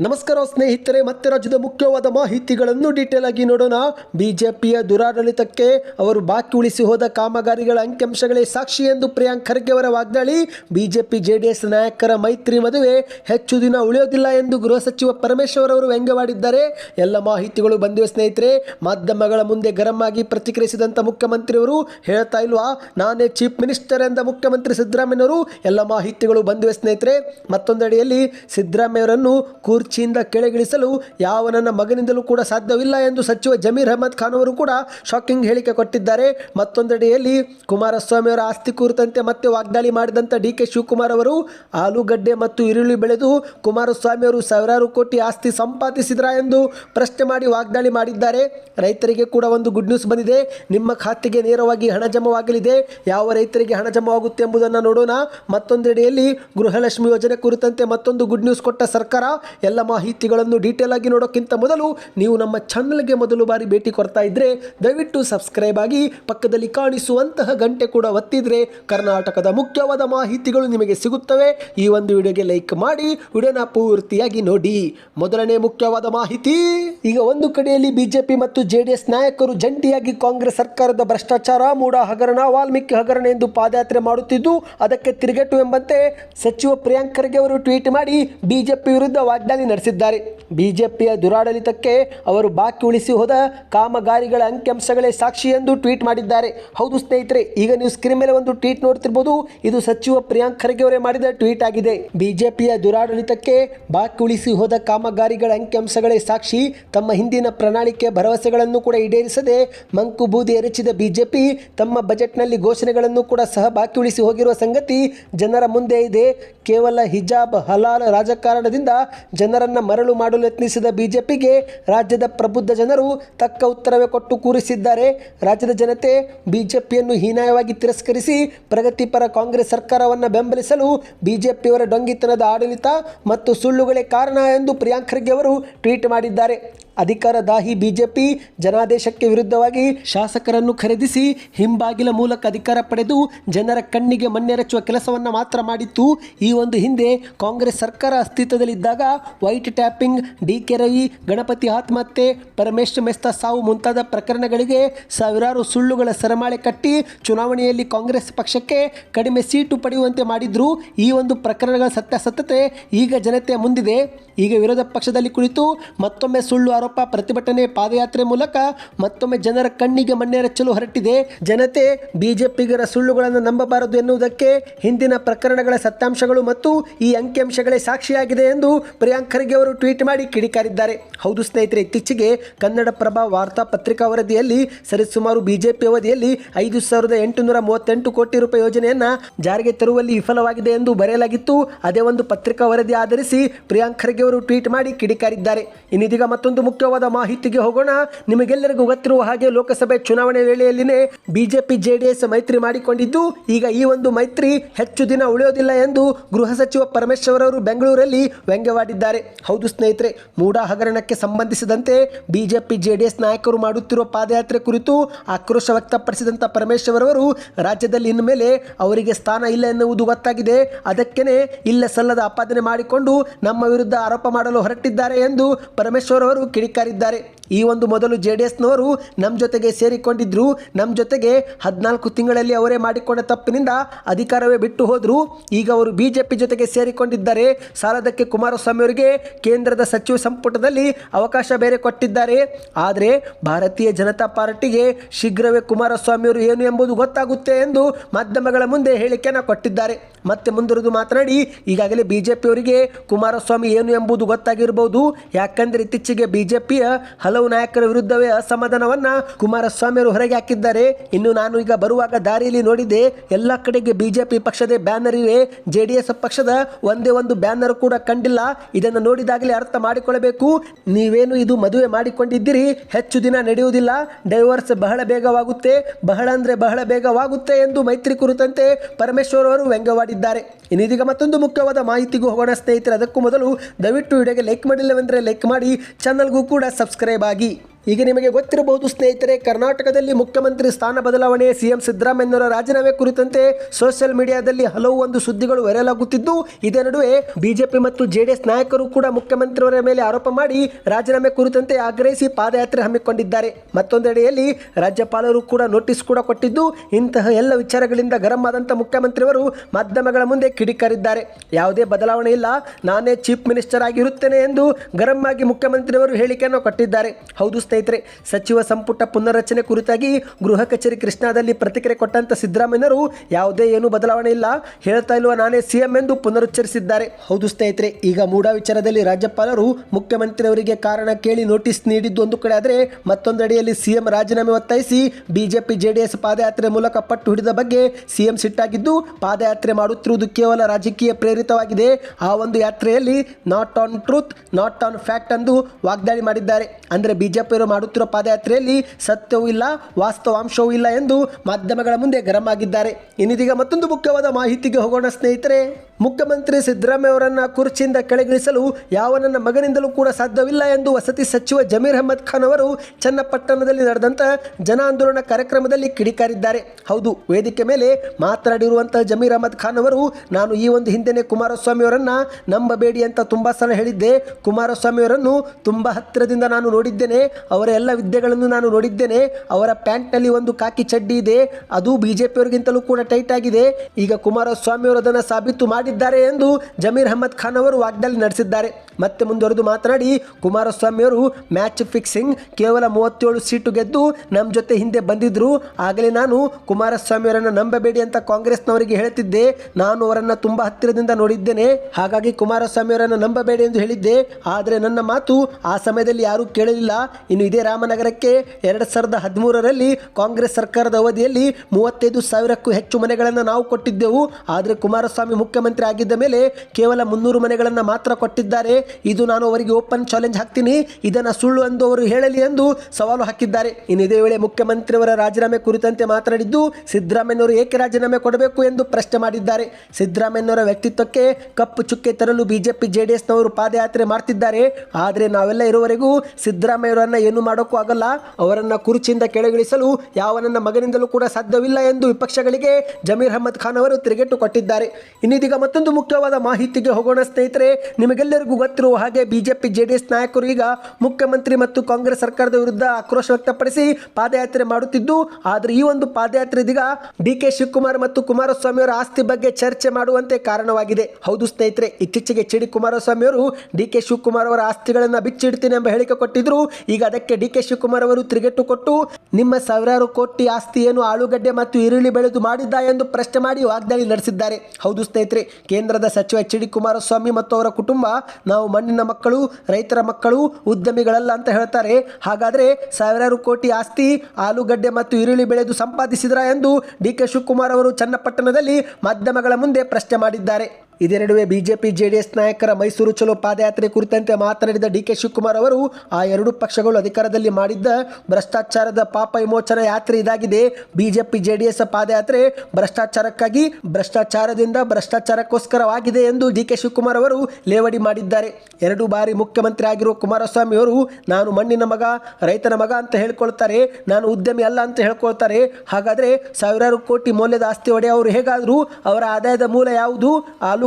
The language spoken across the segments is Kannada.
ನಮಸ್ಕಾರ ಸ್ನೇಹಿತರೆ, ಮತ್ತೆ ರಾಜ್ಯದ ಮುಖ್ಯವಾದ ಮಾಹಿತಿಗಳನ್ನು ಡೀಟೇಲ್ ಆಗಿ ನೋಡೋಣ. ಬಿಜೆಪಿಯ ದುರಾಡಳಿತಕ್ಕೆ ಅವರು ಬಾಕಿ ಉಳಿಸಿ ಹೋದ ಕಾಮಗಾರಿಗಳ ಅಂಕಿಅಂಶಗಳೇ ಸಾಕ್ಷಿ ಎಂದು ಪ್ರಿಯಾಂಕ್ ಖರ್ಗೆ ಅವರ ವಾಗ್ದಾಳಿ. ಬಿಜೆಪಿ ಜೆಡಿಎಸ್ ನಾಯಕರ ಮೈತ್ರಿ ಮದುವೆ ಹೆಚ್ಚು ದಿನ ಉಳಿಯೋದಿಲ್ಲ ಎಂದು ಗೃಹ ಸಚಿವ ಪರಮೇಶ್ವರ್ ಅವರು ವ್ಯಂಗ್ಯವಾಡಿದ್ದಾರೆ. ಎಲ್ಲ ಮಾಹಿತಿಗಳು ಬಂದಿವೆ ಸ್ನೇಹಿತರೆ. ಮಾಧ್ಯಮಗಳ ಮುಂದೆ ಗರಂ ಆಗಿ ಪ್ರತಿಕ್ರಿಯಿಸಿದಂಥ ಮುಖ್ಯಮಂತ್ರಿಯವರು ಹೇಳ್ತಾ ಇಲ್ವಾ, ನಾನೇ ಚೀಫ್ ಮಿನಿಸ್ಟರ್ ಎಂದ ಮುಖ್ಯಮಂತ್ರಿ ಸಿದ್ದರಾಮಯ್ಯನವರು. ಎಲ್ಲ ಮಾಹಿತಿಗಳು ಬಂದಿವೆ ಸ್ನೇಹಿತರೆ. ಮತ್ತೊಂದೆಡೆಯಲ್ಲಿ ಸಿದ್ದರಾಮಯ್ಯವರನ್ನು ಕುರ್ಚಿಯಿಂದ ಕೆಳಗಿಳಿಸಲು ಯಾವ ನನ್ನ ಮಗನಿಂದಲೂ ಕೂಡ ಸಾಧ್ಯವಿಲ್ಲ ಎಂದು ಸಚಿವ ಜಮೀರ್ ಅಹಮದ್ ಖಾನ್ ಅವರು ಕೂಡ ಶಾಕಿಂಗ್ ಹೇಳಿಕೆ ಕೊಟ್ಟಿದ್ದಾರೆ. ಮತ್ತೊಂದೆಡೆಯಲ್ಲಿ ಕುಮಾರಸ್ವಾಮಿ ಅವರ ಆಸ್ತಿ ಕುರಿತಂತೆ ಮತ್ತೆ ವಾಗ್ದಾಳಿ ಮಾಡಿದಂಥ ಡಿ ಕೆ ಶಿವಕುಮಾರ್ ಅವರು ಆಲೂಗಡ್ಡೆ ಮತ್ತು ಈರುಳ್ಳಿ ಬೆಳೆದು ಕುಮಾರಸ್ವಾಮಿ ಅವರು ಸಾವಿರಾರು ಕೋಟಿ ಆಸ್ತಿ ಸಂಪಾದಿಸಿದ್ರ ಎಂದು ಪ್ರಶ್ನೆ ಮಾಡಿ ವಾಗ್ದಾಳಿ ಮಾಡಿದ್ದಾರೆ. ರೈತರಿಗೆ ಕೂಡ ಒಂದು ಗುಡ್ ನ್ಯೂಸ್ ಬಂದಿದೆ. ನಿಮ್ಮ ಖಾತೆಗೆ ನೇರವಾಗಿ ಹಣ ಜಮವಾಗಲಿದೆ. ಯಾವ ರೈತರಿಗೆ ಹಣ ಜಮವಾಗುತ್ತೆ ಎಂಬುದನ್ನು ನೋಡೋಣ. ಮತ್ತೊಂದೆಡೆಯಲ್ಲಿ ಗೃಹಲಕ್ಷ್ಮಿ ಯೋಜನೆ ಕುರಿತಂತೆ ಮತ್ತೊಂದು ಗುಡ್ ನ್ಯೂಸ್ ಕೊಟ್ಟ ಸರ್ಕಾರ. ಎಲ್ಲ ಮಾಹಿತಿಗಳನ್ನು ಡೀಟೇಲ್ ಆಗಿ ನೋಡೋಕ್ಕಿಂತ ಮೊದಲು ನೀವು ನಮ್ಮ ಚಾನಲ್ಗೆ ಮೊದಲು ಬಾರಿ ಭೇಟಿ ಕೊಡ್ತಾ ಇದ್ರೆ ದಯವಿಟ್ಟು ಸಬ್ಸ್ಕ್ರೈಬ್ ಆಗಿ ಪಕ್ಕದಲ್ಲಿ ಕಾಣಿಸುವಂತಹ ಗಂಟೆ ಕೂಡ ಒತ್ತಿದ್ರೆ ಕರ್ನಾಟಕದ ಮುಖ್ಯವಾದ ಮಾಹಿತಿಗಳು ನಿಮಗೆ ಸಿಗುತ್ತವೆ. ಈ ಒಂದು ವಿಡಿಯೋಗೆ ಲೈಕ್ ಮಾಡಿ, ವಿಡಿಯೋನ ಪೂರ್ತಿಯಾಗಿ ನೋಡಿ. ಮೊದಲನೇ ಮುಖ್ಯವಾದ ಮಾಹಿತಿ, ಈಗ ಒಂದು ಕಡೆಯಲ್ಲಿ ಬಿಜೆಪಿ ಮತ್ತು ಜೆಡಿಎಸ್ ನಾಯಕರು ಜಂಟಿಯಾಗಿ ಕಾಂಗ್ರೆಸ್ ಸರ್ಕಾರದ ಭ್ರಷ್ಟಾಚಾರ ಮೂಡ ಹಗರಣ, ವಾಲ್ಮೀಕಿ ಹಗರಣ ಎಂದು ಪಾದಯಾತ್ರೆ ಮಾಡುತ್ತಿದ್ದು, ಅದಕ್ಕೆ ತಿರುಗೇಟು ಎಂಬಂತೆ ಸಚಿವ ಪ್ರಿಯಾಂಕ್ ಖರ್ಗೆ ಅವರು ಟ್ವೀಟ್ ಮಾಡಿ ಬಿಜೆಪಿ ವಿರುದ್ಧ ವಾಗ್ದಾಳಿ ನಡೆಸಿದ್ದಾರೆ. ಬಿಜೆಪಿಯ ದುರಾಡಳಿತಕ್ಕೆ ಅವರು ಬಾಕಿ ಉಳಿಸಿ ಹೋದ ಕಾಮಗಾರಿಗಳ ಅಂಕಿಅಂಶಗಳೇ ಸಾಕ್ಷಿ ಎಂದು ಟ್ವೀಟ್ ಮಾಡಿದ್ದಾರೆ. ಹೌದು ಸ್ನೇಹಿತರೆ, ಈಗ ನೀವು ಸ್ಕ್ರೀನ್ ಮೇಲೆ ಒಂದು ಟ್ವೀಟ್ ನೋಡ್ತಿರ್ಬೋದು. ಇದು ಸಚಿವ ಪ್ರಿಯಾಂಕ್ ಖರ್ಗೆ ಅವರೇ ಮಾಡಿದ ಟ್ವೀಟ್ ಆಗಿದೆ. ಬಿಜೆಪಿಯ ದುರಾಡಳಿತಕ್ಕೆ ಬಾಕಿ ಉಳಿಸಿ ಹೋದ ಕಾಮಗಾರಿಗಳ ಅಂಕಿಅಂಶಗಳೇ ಸಾಕ್ಷಿ. ತಮ್ಮ ಹಿಂದಿನ ಪ್ರಣಾಳಿಕೆ ಭರವಸೆಗಳನ್ನು ಕೂಡ ಈಡೇರಿಸದೆ ಮಂಕು ಬೂದಿ ಎರಚಿದ ಬಿಜೆಪಿ, ತಮ್ಮ ಬಜೆಟ್ನಲ್ಲಿ ಘೋಷಣೆಗಳನ್ನು ಕೂಡ ಸಹ ಬಾಕಿ ಉಳಿಸಿ ಹೋಗಿರುವ ಸಂಗತಿ ಜನರ ಮುಂದೆ ಇದೆ. ಕೇವಲ ಹಿಜಾಬ್, ಹಲಾಲ್ ರಾಜಕಾರಣದಿಂದ ಜನರನ್ನ ಮರಳು ಮಾಡಲು ಯತ್ನಿಸಿದ ಬಿಜೆಪಿಗೆ ರಾಜ್ಯದ ಪ್ರಬುದ್ಧ ಜನರು ತಕ್ಕ ಉತ್ತರವೇ ಕೊಟ್ಟು ಕೂರಿಸಿದ್ದಾರೆ. ರಾಜ್ಯದ ಜನತೆ ಬಿಜೆಪಿಯನ್ನು ಹೀನಾಯವಾಗಿ ತಿರಸ್ಕರಿಸಿ ಪ್ರಗತಿಪರ ಕಾಂಗ್ರೆಸ್ ಸರ್ಕಾರವನ್ನು ಬೆಂಬಲಿಸಲು ಬಿಜೆಪಿಯವರ ಡೊಂಗಿತನದ ಆಡಳಿತ ಮತ್ತು ಸುಳ್ಳುಗಳೇ ಕಾರಣ ಎಂದು ಪ್ರಿಯಾಂಕ್ ಖರ್ಗೆ ಅವರು ಟ್ವೀಟ್ ಮಾಡಿದ್ದಾರೆ. ಅಧಿಕಾರದಾಹಿ ಬಿಜೆಪಿ ಜನಾದೇಶಕ್ಕೆ ವಿರುದ್ಧವಾಗಿ ಶಾಸಕರನ್ನು ಖರೀದಿಸಿ ಹಿಂಬಾಗಿಲ ಮೂಲಕ ಅಧಿಕಾರ ಪಡೆದು ಜನರ ಕಣ್ಣಿಗೆ ಮಣ್ಣೆರಚುವ ಕೆಲಸವನ್ನು ಮಾತ್ರ ಮಾಡಿತ್ತು. ಈ ಒಂದು ಹಿಂದೆ ಕಾಂಗ್ರೆಸ್ ಸರ್ಕಾರ ಅಸ್ತಿತ್ವದಲ್ಲಿದ್ದಾಗ white tapping, D K Ravi, Ganapati ಆತ್ಮಹತ್ಯೆ, ಪರಮೇಶ್ ಮೆಸ್ತ ಸಾವು ಮುಂತಾದ ಪ್ರಕರಣಗಳಿಗೆ ಸಾವಿರಾರು ಸುಳ್ಳುಗಳ ಸರಮಾಳೆ ಕಟ್ಟಿ ಚುನಾವಣೆಯಲ್ಲಿ ಕಾಂಗ್ರೆಸ್ ಪಕ್ಷಕ್ಕೆ ಕಡಿಮೆ ಸೀಟು ಪಡೆಯುವಂತೆ ಮಾಡಿದ್ರು. ಈ ಒಂದು ಪ್ರಕರಣಗಳ ಸತ್ಯಾಸತ್ಯತೆ ಈಗ ಜನತೆಯ ಮುಂದಿದೆ. ಈಗ ವಿರೋಧ ಪಕ್ಷದಲ್ಲಿ ಕುಳಿತು ಮತ್ತೊಮ್ಮೆ ಸುಳ್ಳು ಆರೋಪ ಪ್ರತಿಭಟನೆ ಪಾದಯಾತ್ರೆ ಮೂಲಕ ಮತ್ತೊಮ್ಮೆ ಜನರ ಕಣ್ಣಿಗೆ ಮಣ್ಣೆರಚಲು ಹೊರಟಿದೆ. ಜನತೆ ಬಿಜೆಪಿಗರ ಸುಳ್ಳುಗಳನ್ನು ನಂಬಬಾರದು ಎನ್ನುವುದಕ್ಕೆ ಹಿಂದಿನ ಪ್ರಕರಣಗಳ ಸತ್ಯಾಂಶಗಳು ಮತ್ತು ಈ ಅಂಕಿಅಂಶಗಳೇ ಸಾಕ್ಷಿಯಾಗಿದೆ ಎಂದು ಪ್ರಿಯಾಂಕ್ ಖರ್ಗೆ ಅವರು ಟ್ವೀಟ್ ಮಾಡಿ ಕಿಡಿಕಾರಿದ್ದಾರೆ. ಹೌದು ಸ್ನೇಹಿತರೆ, ಇತ್ತೀಚೆಗೆ ಕನ್ನಡ ಪ್ರಭ ವಾರ್ತಾ ಪತ್ರಿಕಾ ವರದಿಯಲ್ಲಿ ಸರಿಸುಮಾರು ಬಿಜೆಪಿ ಅವಧಿಯಲ್ಲಿ ಐದು ಸಾವಿರದ ಎಂಟುನೂರ ಮೂವತ್ತೆಂಟು ಕೋಟಿ ರೂಪಾಯಿ ಯೋಜನೆಯನ್ನ ಜಾರಿಗೆ ತರುವಲ್ಲಿ ವಿಫಲವಾಗಿದೆ ಎಂದು ಬರೆಯಲಾಗಿತ್ತು. ಅದೇ ಒಂದು ಪತ್ರಿಕಾ ವರದಿ ಆಧರಿಸಿ ಪ್ರಿಯಾಂಕ್ ಅವರು ಟ್ವೀಟ್ ಮಾಡಿ ಕಿಡಿಕಾರಿದ್ದಾರೆ. ಇನ್ನಿದೀಗ ಮತ್ತೊಂದು ಮುಖ್ಯವಾದ ಮಾಹಿತಿಗೆ ಹೋಗೋಣ. ನಿಮಗೆಲ್ಲರಿಗೂ ಗೊತ್ತಿರುವ ಹಾಗೆ ಲೋಕಸಭೆ ಚುನಾವಣೆ ವೇಳೆಯಲ್ಲಿನೇ ಬಿಜೆಪಿ ಜೆಡಿಎಸ್ ಮೈತ್ರಿ ಮಾಡಿಕೊಂಡಿದ್ದು, ಈಗ ಈ ಒಂದು ಮೈತ್ರಿ ಹೆಚ್ಚು ದಿನ ಉಳಿಯೋದಿಲ್ಲ ಎಂದು ಗೃಹ ಸಚಿವ ಪರಮೇಶ್ವರ್ ಅವರು ಬೆಂಗಳೂರಲ್ಲಿ ವ್ಯಂಗ್ಯವಾಡಿದ್ದಾರೆ. ಹೌದು ಸ್ನೇಹಿತರೆ ಮೂಡ ಹಗರಣಕ್ಕೆ ಸಂಬಂಧಿಸಿದಂತೆ ಬಿಜೆಪಿ ಜೆಡಿಎಸ್ ನಾಯಕರು ಮಾಡುತ್ತಿರುವ ಪಾದಯಾತ್ರೆ ಕುರಿತು ಆಕ್ರೋಶ ವ್ಯಕ್ತಪಡಿಸಿದಂಥ ಪರಮೇಶ್ವರ್ ಅವರು, ರಾಜ್ಯದಲ್ಲಿ ಇನ್ನು ಮೇಲೆ ಅವರಿಗೆ ಸ್ಥಾನ ಇಲ್ಲ ಎನ್ನುವುದು ಗೊತ್ತಾಗಿದೆ. ಅದಕ್ಕೇನೆ ಇಲ್ಲ ಸಲ್ಲದ ಆಪಾದನೆ ಮಾಡಿಕೊಂಡು ನಮ್ಮ ವಿರುದ್ಧ ಆರೋಪ ಮಾಡಲು ಹೊರಟಿದ್ದಾರೆ ಎಂದು ಪರಮೇಶ್ವರ್ ಅವರು ಕಿಡಿಕಾರಿದ್ದಾರೆ. ಈ ಒಂದು ಮೊದಲು ಜೆ ಡಿ ಎಸ್ನವರು ನಮ್ಮ ಜೊತೆಗೆ ಸೇರಿಕೊಂಡಿದ್ರು ನಮ್ಮ ಜೊತೆಗೆ ಹದಿನಾಲ್ಕು ತಿಂಗಳಲ್ಲಿ ಅವರೇ ಮಾಡಿಕೊಂಡ ತಪ್ಪಿನಿಂದ ಅಧಿಕಾರವೇ ಬಿಟ್ಟು ಹೋದರು. ಈಗ ಅವರು ಬಿಜೆಪಿ ಜೊತೆಗೆ ಸೇರಿಕೊಂಡಿದ್ದಾರೆ. ಸಾಲದಕ್ಕೆ ಕುಮಾರಸ್ವಾಮಿ ಅವರಿಗೆ ಕೇಂದ್ರದ ಸಚಿವ ಸಂಪುಟದಲ್ಲಿ ಅವಕಾಶ ಬೇರೆ ಕೊಟ್ಟಿದ್ದಾರೆ. ಆದರೆ ಭಾರತೀಯ ಜನತಾ ಪಾರ್ಟಿಗೆ ಶೀಘ್ರವೇ ಕುಮಾರಸ್ವಾಮಿ ಅವರು ಏನು ಎಂಬುದು ಗೊತ್ತಾಗುತ್ತೆ ಎಂದು ಮಾಧ್ಯಮಗಳ ಮುಂದೆ ಹೇಳಿಕೆಯನ್ನು ಕೊಟ್ಟಿದ್ದಾರೆ. ಮತ್ತೆ ಮುಂದುವರೆದು ಮಾತನಾಡಿ, ಈಗಾಗಲೇ ಬಿಜೆಪಿಯವರಿಗೆ ಕುಮಾರಸ್ವಾಮಿ ಏನು ಎಂಬುದು ಗೊತ್ತಾಗಿರಬಹುದು ಯಾಕಂದರೆ ಇತ್ತೀಚೆಗೆ ಬಿಜೆಪಿಯ ಹಲವು ನಾಯಕರ ವಿರುದ್ಧವೇ ಅಸಮಾಧಾನವನ್ನ ಕುಮಾರಸ್ವಾಮಿ ಅವರು ಹೊರಗೆ ಹಾಕಿದ್ದಾರೆ. ಇನ್ನು ನಾನು ಈಗ ಬರುವಾಗ ದಾರಿಯಲ್ಲಿ ನೋಡಿದೆ ಎಲ್ಲ ಕಡೆಗೆ ಬಿಜೆಪಿ ಪಕ್ಷದ ಬ್ಯಾನರ್ ಇವೆ. ಜೆಡಿಎಸ್ ಪಕ್ಷದ ಒಂದೇ ಒಂದು ಬ್ಯಾನರ್ ಕೂಡ ಕಂಡಿಲ್ಲ. ಇದನ್ನು ನೋಡಿದಾಗಲೇ ಅರ್ಥ ಮಾಡಿಕೊಳ್ಳಬೇಕು. ನೀವೇನು ಇದು ಮದುವೆ ಮಾಡಿಕೊಂಡಿದ್ದೀರಿ? ಹೆಚ್ಚು ದಿನ ನಡೆಯುವುದಿಲ್ಲ. ಡೈವರ್ಸ್ ಬಹಳ ಬೇಗವಾಗುತ್ತೆ. ಬಹಳ ಅಂದ್ರೆ ಬಹಳ ಬೇಗವಾಗುತ್ತೆ ಎಂದು ಮೈತ್ರಿ ಕುರಿತಂತೆ ಪರಮೇಶ್ವರ್ ಅವರು ವ್ಯಂಗ್ಯವಾಡಿದ್ದಾರೆ. ಇನ್ನೀಗ ಮತ್ತೊಂದು ಮುಖ್ಯವಾದ ಮಾಹಿತಿಗೂ ಹೋಗೋಣ ಸ್ನೇಹಿತರೆ. ಅದಕ್ಕೂ ಮೊದಲು ದಯವಿಟ್ಟು ವಿಡಿಯೋಗೆ ಲೈಕ್ ಮಾಡಿಲ್ಲವೆಂದರೆ ಲೈಕ್ ಮಾಡಿ. ಚಾನಲ್ಗೂ ಕೂಡ ಸಬ್ಸ್ಕ್ರೈಬ್ ಆಗಿ. aquí. ಈಗ ನಿಮಗೆ ಗೊತ್ತಿರಬಹುದು, ಸ್ನೇಹಿತರೆ, ಕರ್ನಾಟಕದಲ್ಲಿ ಮುಖ್ಯಮಂತ್ರಿ ಸ್ಥಾನ ಬದಲಾವಣೆ, ಸಿಎಂ ಸಿದ್ದರಾಮಯ್ಯನವರ ರಾಜೀನಾಮೆ ಕುರಿತಂತೆ ಸೋಷಿಯಲ್ ಮೀಡಿಯಾದಲ್ಲಿ ಹಲವು ಒಂದು ಸುದ್ದಿಗಳು ವೈರಲ್ ಆಗುತ್ತಿದ್ದು ಇದೇ ನಡುವೆ ಬಿಜೆಪಿ ಮತ್ತು ಜೆಡಿಎಸ್ ನಾಯಕರು ಕೂಡ ಮುಖ್ಯಮಂತ್ರಿಯವರ ಮೇಲೆ ಆರೋಪ ಮಾಡಿ ರಾಜೀನಾಮೆ ಕುರಿತಂತೆ ಆಗ್ರಹಿಸಿ ಪಾದಯಾತ್ರೆ ಹಮ್ಮಿಕೊಂಡಿದ್ದಾರೆ. ಮತ್ತೊಂದೆಡೆಯಲ್ಲಿ ರಾಜ್ಯಪಾಲರು ಕೂಡ ನೋಟಿಸ್ ಕೂಡ ಕೊಟ್ಟಿದ್ದು, ಇಂತಹ ಎಲ್ಲ ವಿಚಾರಗಳಿಂದ ಗರಂ ಆದಂಥ ಮುಖ್ಯಮಂತ್ರಿಯವರು ಮಾಧ್ಯಮಗಳ ಮುಂದೆ ಕಿಡಿಕಾರಿದ್ದಾರೆ. ಯಾವುದೇ ಬದಲಾವಣೆ ಇಲ್ಲ, ನಾನೇ ಚೀಫ್ ಮಿನಿಸ್ಟರ್ ಆಗಿರುತ್ತೇನೆ ಎಂದು ಗರಂ ಆಗಿ ಮುಖ್ಯಮಂತ್ರಿಯವರು ಹೇಳಿಕೆಯನ್ನು ಕೊಟ್ಟಿದ್ದಾರೆ. ಹೌದು ಸ್ನೇಹಿತರೆ ಸಚಿವ ಸಂಪುಟ ಪುನರ್ರಚನೆ ಕುರಿತಾಗಿ ಗೃಹ ಕಚೇರಿ ಕೃಷ್ಣಾದಲ್ಲಿ ಪ್ರತಿಕ್ರಿಯೆ ಕೊಟ್ಟಂತ ಸಿದ್ದರಾಮಯ್ಯನವರು ಯಾವುದೇ ಏನು ಬದಲಾವಣೆ ಇಲ್ಲ. ಹೇಳ್ತಾ ಇಲ್ವಾ ನಾನೇ ಸಿಎಂ ಎಂದು ಪುನರುಚ್ಚರಿಸಿದ್ದಾರೆ. ಹೌದು ಸ್ನೇಹಿತರೆ, ಈಗ ಮೂಡಾ ವಿಚಾರದಲ್ಲಿ ರಾಜ್ಯಪಾಲರು ಮುಖ್ಯಮಂತ್ರಿಯವರಿಗೆ ಕಾರಣ ಕೇಳಿ ನೋಟಿಸ್ ನೀಡಿದ್ದು ಒಂದು ಕಡೆ ಆದರೆ ಮತ್ತೊಂದೆಡೆಯಲ್ಲಿ ಸಿಎಂ ರಾಜೀನಾಮೆ ಒತ್ತಾಯಿಸಿ ಬಿಜೆಪಿ ಜೆಡಿಎಸ್ ಪಾದಯಾತ್ರೆ ಮೂಲಕ ಪಟ್ಟು ಹಿಡಿದ ಬಗ್ಗೆ ಸಿಎಂ ಸಿಟ್ಟಾಗಿದ್ದು ಪಾದಯಾತ್ರೆ ಮಾಡುತ್ತಿರುವುದು ಕೇವಲ ರಾಜಕೀಯ ಪ್ರೇರಿತವಾಗಿದೆ. ಆ ಒಂದು ಯಾತ್ರೆಯಲ್ಲಿ not on truth not on fact ಎಂದು ವಾಗ್ದಾಳಿ ಮಾಡಿದ್ದಾರೆ. ಅಂದರೆ ಬಿಜೆಪಿಯವರು ಮಾಡುತ್ತಿರುವ ಪಾದಯಾತ್ರೆಯಲ್ಲಿ ಸತ್ಯವೂ ಇಲ್ಲ, ವಾಸ್ತವಾಂಶವೂ ಇಲ್ಲ ಎಂದು ಮಾಧ್ಯಮಗಳ ಮುಂದೆ ಗರಂ ಆಗಿದ್ದಾರೆ. ಇನ್ನಿದೀಗ ಮತ್ತೊಂದು ಮುಖ್ಯವಾದ ಮಾಹಿತಿಗೆ ಹೋಗೋಣ ಸ್ನೇಹಿತರೆ. ಮುಖ್ಯಮಂತ್ರಿ ಸಿದ್ದರಾಮಯ್ಯ ಅವರನ್ನ ಕುರ್ಚಿಯಿಂದ ಕೆಳಗಿಳಿಸಲು ಯಾವ ನನ್ನ ಮಗನಿಂದಲೂ ಕೂಡ ಸಾಧ್ಯವಿಲ್ಲ ಎಂದು ವಸತಿ ಸಚಿವ ಜಮೀರ್ ಅಹಮದ್ ಖಾನ್ ಅವರು ಚನ್ನಪಟ್ಟಣದಲ್ಲಿ ನಡೆದಂತ ಜನ ಆಂದೋಲನ ಕಾರ್ಯಕ್ರಮದಲ್ಲಿ ಕಿಡಿಕಾರಿದ್ದಾರೆ. ಹೌದು, ವೇದಿಕೆ ಮೇಲೆ ಮಾತನಾಡಿರುವಂತಹ ಜಮೀರ್ ಅಹಮದ್ ಖಾನ್ ಅವರು, ನಾನು ಈ ಒಂದು ಹಿಂದೆನೆ ಕುಮಾರಸ್ವಾಮಿ ಅವರನ್ನ ನಂಬಬೇಡಿ ಅಂತ ತುಂಬಾ ಸಲ ಹೇಳಿದ್ದೆ. ಕುಮಾರಸ್ವಾಮಿ ಅವರನ್ನು ತುಂಬಾ ಹತ್ತಿರದಿಂದ ನಾನು ನೋಡಿದ್ದೇನೆ. ಅವರ ಎಲ್ಲ ವಿದ್ಯೆಗಳನ್ನು ನಾನು ನೋಡಿದ್ದೇನೆ. ಅವರ ಪ್ಯಾಂಟ್ನಲ್ಲಿ ಒಂದು ಕಾಕಿ ಚಡ್ಡಿ ಇದೆ. ಅದು ಬಿಜೆಪಿಯವರಿಗಿಂತಲೂ ಕೂಡ ಟೈಟ್ ಆಗಿದೆ. ಈಗ ಕುಮಾರಸ್ವಾಮಿ ಅವರು ಅದನ್ನು ಸಾಬೀತು ಮಾಡಿದ್ದಾರೆ ಎಂದು ಜಮೀರ್ ಅಹಮದ್ ಖಾನ್ ಅವರು ವಾಗ್ದಾಳಿ ನಡೆಸಿದ್ದಾರೆ. ಮತ್ತೆ ಮುಂದುವರೆದು ಮಾತನಾಡಿ, ಕುಮಾರಸ್ವಾಮಿ ಅವರು ಮ್ಯಾಚ್ ಫಿಕ್ಸಿಂಗ್ ಕೇವಲ ಮೂವತ್ತೇಳು ಸೀಟು ಗೆದ್ದು ನಮ್ಮ ಜೊತೆ ಹಿಂದೆ ಬಂದಿದ್ರು. ಆಗಲೇ ನಾನು ಕುಮಾರಸ್ವಾಮಿ ಅವರನ್ನು ನಂಬಬೇಡಿ ಅಂತ ಕಾಂಗ್ರೆಸ್ನವರಿಗೆ ಹೇಳ್ತಿದ್ದೆ. ನಾನು ಅವರನ್ನು ತುಂಬಾ ಹತ್ತಿರದಿಂದ ನೋಡಿದ್ದೇನೆ. ಹಾಗಾಗಿ ಕುಮಾರಸ್ವಾಮಿ ಅವರನ್ನು ನಂಬಬೇಡಿ ಎಂದು ಹೇಳಿದ್ದೆ. ಆದರೆ ನನ್ನ ಮಾತು ಆ ಸಮಯದಲ್ಲಿ ಯಾರೂ ಕೇಳಲಿಲ್ಲ. ಇನ್ನು ಇದೇ ರಾಮನಗರಕ್ಕೆ ಎರಡು ಸಾವಿರದ ಹದಿಮೂರರಲ್ಲಿ ಕಾಂಗ್ರೆಸ್ ಸರ್ಕಾರದ ಅವಧಿಯಲ್ಲಿ ಮೂವತ್ತೈದು ಸಾವಿರಕ್ಕೂ ಹೆಚ್ಚು ಮನೆಗಳನ್ನು ನಾವು ಕೊಟ್ಟಿದ್ದೆವು. ಆದರೆ ಕುಮಾರಸ್ವಾಮಿ ಮುಖ್ಯಮಂತ್ರಿ ಆಗಿದ್ದ ಮೇಲೆ ಕೇವಲ ಮುನ್ನೂರು ಮನೆಗಳನ್ನು ಮಾತ್ರ ಕೊಟ್ಟಿದ್ದಾರೆ. ಇದು ನಾನು ಅವರಿಗೆ ಓಪನ್ ಚಾಲೆಂಜ್ ಹಾಕ್ತೀನಿ. ಇದನ್ನು ಸುಳ್ಳು ಎಂದು ಅವರು ಹೇಳಲಿ ಎಂದು ಸವಾಲು ಹಾಕಿದ್ದಾರೆ. ಇನ್ನು ಇದೇ ವೇಳೆ ಮುಖ್ಯಮಂತ್ರಿಯವರ ರಾಜೀನಾಮೆ ಕುರಿತಂತೆ ಮಾತನಾಡಿದ್ದು, ಸಿದ್ದರಾಮಯ್ಯನವರು ಏಕೆ ರಾಜೀನಾಮೆ ಕೊಡಬೇಕು ಎಂದು ಪ್ರಶ್ನೆ ಮಾಡಿದ್ದಾರೆ. ಸಿದ್ದರಾಮಯ್ಯನವರ ವ್ಯಕ್ತಿತ್ವಕ್ಕೆ ಕಪ್ಪು ಚುಕ್ಕೆ ತರಲು ಬಿಜೆಪಿ, ಜೆಡಿಎಸ್ನವರು ಪಾದಯಾತ್ರೆ ಮಾಡ್ತಿದ್ದಾರೆ. ಆದರೆ ನಾವೆಲ್ಲ ಇರುವವರೆಗೂ ಸಿದ್ದರಾಮಯ್ಯವರನ್ನು ಏನು ಮಾಡೋಕ್ಕೂ ಆಗಲ್ಲ. ಅವರನ್ನ ಕುರುಚಿಯಿಂದ ಕೆಳಗಿಳಿಸಲು ಯಾವ ನನ್ನ ಮಗನಿಂದಲೂ ಕೂಡ ಸಾಧ್ಯವಿಲ್ಲ ಎಂದು ವಿಪಕ್ಷಗಳಿಗೆ ಜಮೀರ್ ಅಹಮದ್ ಖಾನ್ ಅವರು ತಿರುಗೇಟು ಕೊಟ್ಟಿದ್ದಾರೆ. ಇನ್ನಿದೀಗ ಮತ್ತೊಂದು ಮುಖ್ಯವಾದ ಮಾಹಿತಿಗೆ ಹೋಗೋಣ ಸ್ನೇಹಿತರೆ, ನಿಮಗೆಲ್ಲರಿಗೂ ಗೊತ್ತಿರುವ ಹಾಗೆ ಬಿಜೆಪಿ ಜೆಡಿಎಸ್ ನಾಯಕರು ಈಗ ಮುಖ್ಯಮಂತ್ರಿ ಮತ್ತು ಕಾಂಗ್ರೆಸ್ ಸರ್ಕಾರದ ವಿರುದ್ಧ ಆಕ್ರೋಶ ವ್ಯಕ್ತಪಡಿಸಿ ಪಾದಯಾತ್ರೆ ಮಾಡುತ್ತಿದ್ದು, ಆದರೆ ಈ ಒಂದು ಪಾದಯಾತ್ರೆ ಇದೀಗ ಡಿ ಕೆ ಶಿವಕುಮಾರ್ ಮತ್ತು ಕುಮಾರಸ್ವಾಮಿ ಅವರ ಆಸ್ತಿ ಬಗ್ಗೆ ಚರ್ಚೆ ಮಾಡುವಂತೆ ಕಾರಣವಾಗಿದೆ. ಹೌದು ಸ್ನೇಹಿತರೆ, ಇತ್ತೀಚೆಗೆ ಚಿಡಿ ಕುಮಾರಸ್ವಾಮಿ ಅವರು ಡಿ ಕೆ ಶಿವಕುಮಾರ್ ಅವರ ಆಸ್ತಿಗಳನ್ನು ಬಿಚ್ಚಿಡ್ತೀನಿ ಎಂಬ ಹೇಳಿಕೆ ಕೊಟ್ಟಿದ್ರು. ಈಗ ಅದಕ್ಕೆ ಡಿ ಕೆ ಶಿವಕುಮಾರ್ ಅವರು ತಿರುಗೇಟು ಕೊಟ್ಟು, ನಿಮ್ಮ ಸಾವಿರಾರು ಕೋಟಿ ಆಸ್ತಿ ಏನು ಆಲೂಗಡ್ಡೆ ಮತ್ತು ಈರುಳ್ಳಿ ಬೆಳೆದು ಮಾಡಿದ್ದ ಎಂದು ಪ್ರಶ್ನೆ ಮಾಡಿ ವಾಗ್ದಾಳಿ ನಡೆಸಿದ್ದಾರೆ. ಹೌದು ಸ್ನೇಹಿತರೆ ಕೇಂದ್ರದ ಸಚಿವ ಎಚ್ ಡಿ ಕುಮಾರಸ್ವಾಮಿ ಮತ್ತು ಅವರ ಕುಟುಂಬ, ನಾವು ಮಣ್ಣಿನ ಮಕ್ಕಳು, ರೈತರ ಮಕ್ಕಳು, ಉದ್ಯಮಿಗಳಲ್ಲ ಅಂತ ಹೇಳ್ತಾರೆ. ಹಾಗಾದರೆ ಸಾವಿರಾರು ಕೋಟಿ ಆಸ್ತಿ, ಆಲೂಗಡ್ಡೆ ಮತ್ತು ಈರುಳ್ಳಿ ಬೆಳೆದು ಸಂಪಾದಿಸಿದ್ರ ಎಂದು ಡಿ ಕೆ ಶಿವಕುಮಾರ್ ಅವರು ಚನ್ನಪಟ್ಟಣದಲ್ಲಿ ಮಾಧ್ಯಮಗಳ ಮುಂದೆ ಪ್ರಶ್ನೆ ಮಾಡಿದ್ದಾರೆ. ಇದೇ ನಡುವೆ ಬಿಜೆಪಿ ಜೆಡಿಎಸ್ ನಾಯಕರ ಮೈಸೂರು ಚಲೋ ಪಾದಯಾತ್ರೆ ಕುರಿತಂತೆ ಮಾತನಾಡಿದ ಡಿ ಕೆ ಶಿವಕುಮಾರ್ ಅವರು, ಆ ಎರಡೂ ಪಕ್ಷಗಳು ಅಧಿಕಾರದಲ್ಲಿ ಮಾಡಿದ್ದ ಭ್ರಷ್ಟಾಚಾರದ ಪಾಪ ವಿಮೋಚನಾ ಯಾತ್ರೆ ಇದಾಗಿದೆ. ಬಿಜೆಪಿ ಜೆಡಿಎಸ್ ಪಾದಯಾತ್ರೆ ಭ್ರಷ್ಟಾಚಾರಕ್ಕಾಗಿ, ಭ್ರಷ್ಟಾಚಾರದಿಂದ ಭ್ರಷ್ಟಾಚಾರಕ್ಕೋಸ್ಕರವಾಗಿದೆ ಎಂದು ಡಿ ಕೆ ಶಿವಕುಮಾರ್ ಅವರು ಲೇವಡಿ ಮಾಡಿದ್ದಾರೆ. ಎರಡು ಬಾರಿ ಮುಖ್ಯಮಂತ್ರಿ ಆಗಿರುವ ಕುಮಾರಸ್ವಾಮಿ ಅವರು, ನಾನು ಮಣ್ಣಿನ ಮಗ, ರೈತನ ಮಗ ಅಂತ ಹೇಳ್ಕೊಳ್ತಾರೆ. ನಾನು ಉದ್ಯಮಿ ಅಲ್ಲ ಅಂತ ಹೇಳ್ಕೊಳ್ತಾರೆ. ಹಾಗಾದರೆ ಸಾವಿರಾರು ಕೋಟಿ ಮೌಲ್ಯದ ಆಸ್ತಿ ಒಡೆಯವರು ಹೇಗಾದರೂ ಅವರ ಆದಾಯದ ಮೂಲ ಯಾವುದು?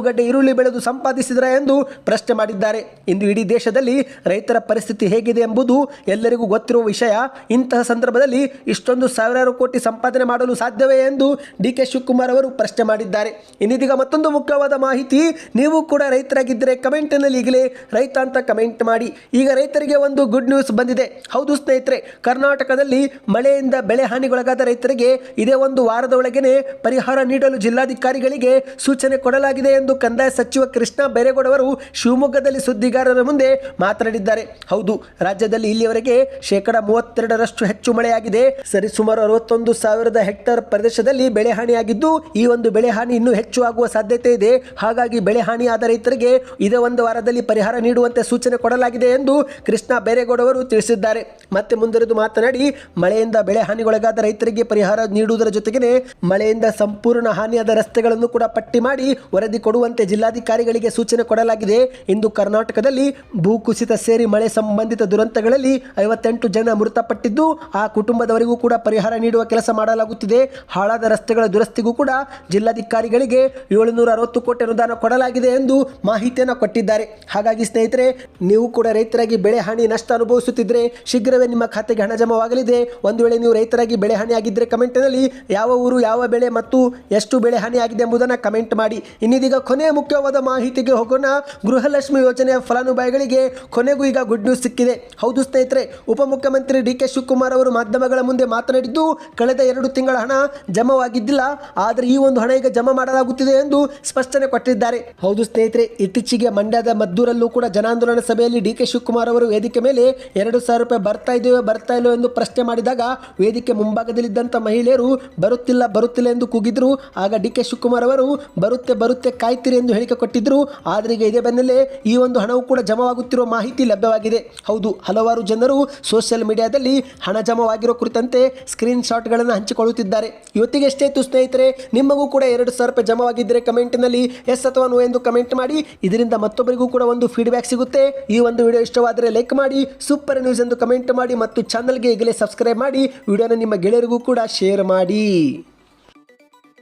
ಆಲೂಗಡ್ಡೆ ಈರುಳ್ಳಿ ಬೆಳೆದು ಸಂಪಾದಿಸಿದರ ಎಂದು ಪ್ರಶ್ನೆ ಮಾಡಿದ್ದಾರೆ. ಇಂದು ಇಡೀ ದೇಶದಲ್ಲಿ ರೈತರ ಪರಿಸ್ಥಿತಿ ಹೇಗಿದೆ ಎಂಬುದು ಎಲ್ಲರಿಗೂ ಗೊತ್ತಿರುವ ವಿಷಯ. ಇಂತಹ ಸಂದರ್ಭದಲ್ಲಿ ಇಷ್ಟೊಂದು ಸಾವಿರಾರು ಕೋಟಿ ಸಂಪಾದನೆ ಮಾಡಲು ಸಾಧ್ಯವೇ ಎಂದು ಡಿ ಕೆ ಶಿವಕುಮಾರ್ ಅವರು ಪ್ರಶ್ನೆ ಮಾಡಿದ್ದಾರೆ. ಇನ್ನಿದೀಗ ಮತ್ತೊಂದು ಮುಖ್ಯವಾದ ಮಾಹಿತಿ. ನೀವು ಕೂಡ ರೈತರಾಗಿದ್ದರೆ ಕಮೆಂಟ್ನಲ್ಲಿ ಈಗಲೇ ರೈತ ಅಂತ ಕಮೆಂಟ್ ಮಾಡಿ. ಈಗ ರೈತರಿಗೆ ಒಂದು ಗುಡ್ ನ್ಯೂಸ್ ಬಂದಿದೆ. ಹೌದು ಸ್ನೇಹಿತರೆ, ಕರ್ನಾಟಕದಲ್ಲಿ ಮಳೆಯಿಂದ ಬೆಳೆ ಹಾನಿಗೊಳಗಾದ ರೈತರಿಗೆ ಇದೇ ಒಂದು ವಾರದ ಒಳಗೇನೆ ಪರಿಹಾರ ನೀಡಲು ಜಿಲ್ಲಾಧಿಕಾರಿಗಳಿಗೆ ಸೂಚನೆ ಕೊಡಲಾಗಿದೆ ಎಂದು ಕಂದಾಯ ಸಚಿವ ಕೃಷ್ಣ ಬೈರೇಗೌಡ ಅವರು ಶಿವಮೊಗ್ಗದಲ್ಲಿ ಸುದ್ದಿಗಾರರ ಮುಂದೆ ಮಾತನಾಡಿದ್ದಾರೆ. ಹೌದು, ರಾಜ್ಯದಲ್ಲಿ ಇಲ್ಲಿಯವರೆಗೆ ಶೇಕಡ ಮೂವತ್ತೆರಡರಷ್ಟು ಹೆಚ್ಚು ಮಳೆಯಾಗಿದೆ. ಸರಿಸುಮಾರು ಅರವತ್ತೊಂದು ಸಾವಿರದ ಹೆಕ್ಟೇರ್ ಪ್ರದೇಶದಲ್ಲಿ ಬೆಳೆ ಹಾನಿಯಾಗಿದ್ದು, ಈ ಒಂದು ಬೆಳೆ ಹಾನಿ ಇನ್ನೂ ಹೆಚ್ಚು ಆಗುವ ಸಾಧ್ಯತೆ ಇದೆ. ಹಾಗಾಗಿ ಬೆಳೆ ಹಾನಿಯಾದ ರೈತರಿಗೆ ಇದೇ ಒಂದು ವಾರದಲ್ಲಿ ಪರಿಹಾರ ನೀಡುವಂತೆ ಸೂಚನೆ ಕೊಡಲಾಗಿದೆ ಎಂದು ಕೃಷ್ಣ ಬೈರೇಗೌಡ ಅವರು ತಿಳಿಸಿದ್ದಾರೆ. ಮತ್ತೆ ಮುಂದುವರೆದು ಮಾತನಾಡಿ, ಮಳೆಯಿಂದ ಬೆಳೆ ಹಾನಿಗೊಳಗಾದ ರೈತರಿಗೆ ಪರಿಹಾರ ನೀಡುವುದರ ಜೊತೆಗೆ ಮಳೆಯಿಂದ ಸಂಪೂರ್ಣ ಹಾನಿಯಾದ ರಸ್ತೆಗಳನ್ನು ಕೂಡ ಪಟ್ಟಿ ಮಾಡಿ ವರದಿ ಕೊಡುವ ಕೊಡುವಂತೆ ಜಿಲ್ಲಾಧಿಕಾರಿಗಳಿಗೆ ಸೂಚನೆ ಕೊಡಲಾಗಿದೆ. ಇಂದು ಕರ್ನಾಟಕದಲ್ಲಿ ಭೂಕುಸಿತ ಸೇರಿ ಮಳೆ ಸಂಬಂಧಿತ ದುರಂತಗಳಲ್ಲಿ ಐವತ್ತೆಂಟು ಜನ ಮೃತಪಟ್ಟಿದ್ದು, ಆ ಕುಟುಂಬದವರಿಗೂ ಕೂಡ ಪರಿಹಾರ ನೀಡುವ ಕೆಲಸ ಮಾಡಲಾಗುತ್ತಿದೆ. ಹಾಳಾದ ರಸ್ತೆಗಳ ದುರಸ್ತಿಗೂ ಕೂಡ ಜಿಲ್ಲಾಧಿಕಾರಿಗಳಿಗೆ ಏಳುನೂರ ಅರವತ್ತು ಕೋಟಿ ಅನುದಾನ ಕೊಡಲಾಗಿದೆ ಎಂದು ಮಾಹಿತಿಯನ್ನು ಕೊಟ್ಟಿದ್ದಾರೆ. ಹಾಗಾಗಿ ಸ್ನೇಹಿತರೆ, ನೀವು ಕೂಡ ರೈತರಾಗಿ ಬೆಳೆ ಹಾನಿ ನಷ್ಟ ಅನುಭವಿಸುತ್ತಿದ್ದರೆ ಶೀಘ್ರವೇ ನಿಮ್ಮ ಖಾತೆಗೆ ಹಣ ಜಮವಾಗಲಿದೆ. ಒಂದು ವೇಳೆ ನೀವು ರೈತರಾಗಿ ಬೆಳೆ ಹಾನಿ ಆಗಿದ್ದರೆ ಕಮೆಂಟ್ನಲ್ಲಿ ಯಾವ ಊರು, ಯಾವ ಬೆಳೆ ಮತ್ತು ಎಷ್ಟು ಬೆಳೆ ಹಾನಿ ಆಗಿದೆ ಎಂಬುದನ್ನು ಕಮೆಂಟ್ ಮಾಡಿ. ಇನ್ನಿದೀಗ ಕೊನೆಯ ಮುಖ್ಯವಾದ ಮಾಹಿತಿಗೆ ಹೋಗೋಣ. ಗೃಹಲಕ್ಷ್ಮಿ ಯೋಜನೆಯ ಫಲಾನುಭವಿಗಳಿಗೆ ಕೊನೆಗೂ ಈಗ ಗುಡ್ ನ್ಯೂಸ್ ಸಿಕ್ಕಿದೆ. ಹೌದು ಸ್ನೇಹಿತರೆ, ಉಪಮುಖ್ಯಮಂತ್ರಿ ಡಿ ಕೆ ಶಿವಕುಮಾರ್ ಅವರು ಮಾಧ್ಯಮಗಳ ಮುಂದೆ ಮಾತನಾಡಿದ್ದು, ಕಳೆದ ಎರಡು ತಿಂಗಳ ಹಣ ಜಮಾವಾಗಿದ್ದಿಲ್ಲ, ಆದರೆ ಈ ಒಂದು ಹಣ ಈಗ ಜಮಾ ಮಾಡಲಾಗುತ್ತಿದೆ ಎಂದು ಸ್ಪಷ್ಟನೆ ಕೊಟ್ಟಿದ್ದಾರೆ. ಹೌದು ಸ್ನೇಹಿತರೆ, ಇತ್ತೀಚೆಗೆ ಮಂಡ್ಯದ ಮದ್ದೂರಲ್ಲೂ ಕೂಡ ಜನಾಂದೋಲನ ಸಭೆಯಲ್ಲಿ ಡಿ ಕೆ ಶಿವಕುಮಾರ್ ಅವರು ವೇದಿಕೆ ಮೇಲೆ ಎರಡು ಸಾವಿರ ರೂಪಾಯಿ ಬರ್ತಾ ಇದೆಯೋ ಬರ್ತಾ ಇಲ್ಲೋ ಎಂದು ಪ್ರಶ್ನೆ ಮಾಡಿದಾಗ, ವೇದಿಕೆ ಮುಂಭಾಗದಲ್ಲಿದ್ದಂಥ ಮಹಿಳೆಯರು ಬರುತ್ತಿಲ್ಲ ಬರುತ್ತಿಲ್ಲ ಎಂದು ಕೂಗಿದ್ರು. ಆಗ ಡಿ ಕೆ ಶಿವಕುಮಾರ್ ಅವರು ಬರುತ್ತೆ ಬರುತ್ತೆ ಕಾಯ್ತಿರಿ ಎಂದು ಹೇಳಿಕೆ ಕೊಟ್ಟಿದ್ದರು ಆದರೆ ಈಗ ಇದೇ ಬೆನ್ನಲ್ಲೇ ಈ ಒಂದು ಹಣವು ಕೂಡ ಜಮವಾಗುತ್ತಿರುವ ಮಾಹಿತಿ ಲಭ್ಯವಾಗಿದೆ. ಹೌದು, ಹಲವಾರು ಜನರು ಸೋಷಿಯಲ್ ಮೀಡಿಯಾದಲ್ಲಿ ಹಣ ಜಮಾವಾಗಿರೋ ಕುರಿತಂತೆ ಸ್ಕ್ರೀನ್ ಶಾಟ್ಗಳನ್ನು ಹಂಚಿಕೊಳ್ಳುತ್ತಿದ್ದಾರೆ. ಇವತ್ತಿಗೆ ಎಷ್ಟೇ ಇತ್ತು ಸ್ನೇಹಿತರೆ, ನಿಮಗೂ ಕೂಡ ಎರಡು ಸಾವಿರ ರೂಪಾಯಿ ಜಮಾವಾಗಿದ್ದರೆ ಕಮೆಂಟ್ನಲ್ಲಿ ಎಸ್ ಅಥವಾ ನೋ ಎಂದು ಕಮೆಂಟ್ ಮಾಡಿ. ಇದರಿಂದ ಮತ್ತೊಬ್ಬರಿಗೂ ಕೂಡ ಒಂದು ಫೀಡ್ಬ್ಯಾಕ್ ಸಿಗುತ್ತೆ. ಈ ಒಂದು ವಿಡಿಯೋ ಇಷ್ಟವಾದರೆ ಲೈಕ್ ಮಾಡಿ ಸೂಪರ್ ನ್ಯೂಸ್ ಎಂದು ಕಮೆಂಟ್ ಮಾಡಿ ಮತ್ತು ಚಾನಲ್ಗೆ ಈಗಲೇ ಸಬ್ಸ್ಕ್ರೈಬ್ ಮಾಡಿ. ವಿಡಿಯೋನ ನಿಮ್ಮ ಗೆಳೆಯರಿಗೂ ಕೂಡ ಶೇರ್ ಮಾಡಿ.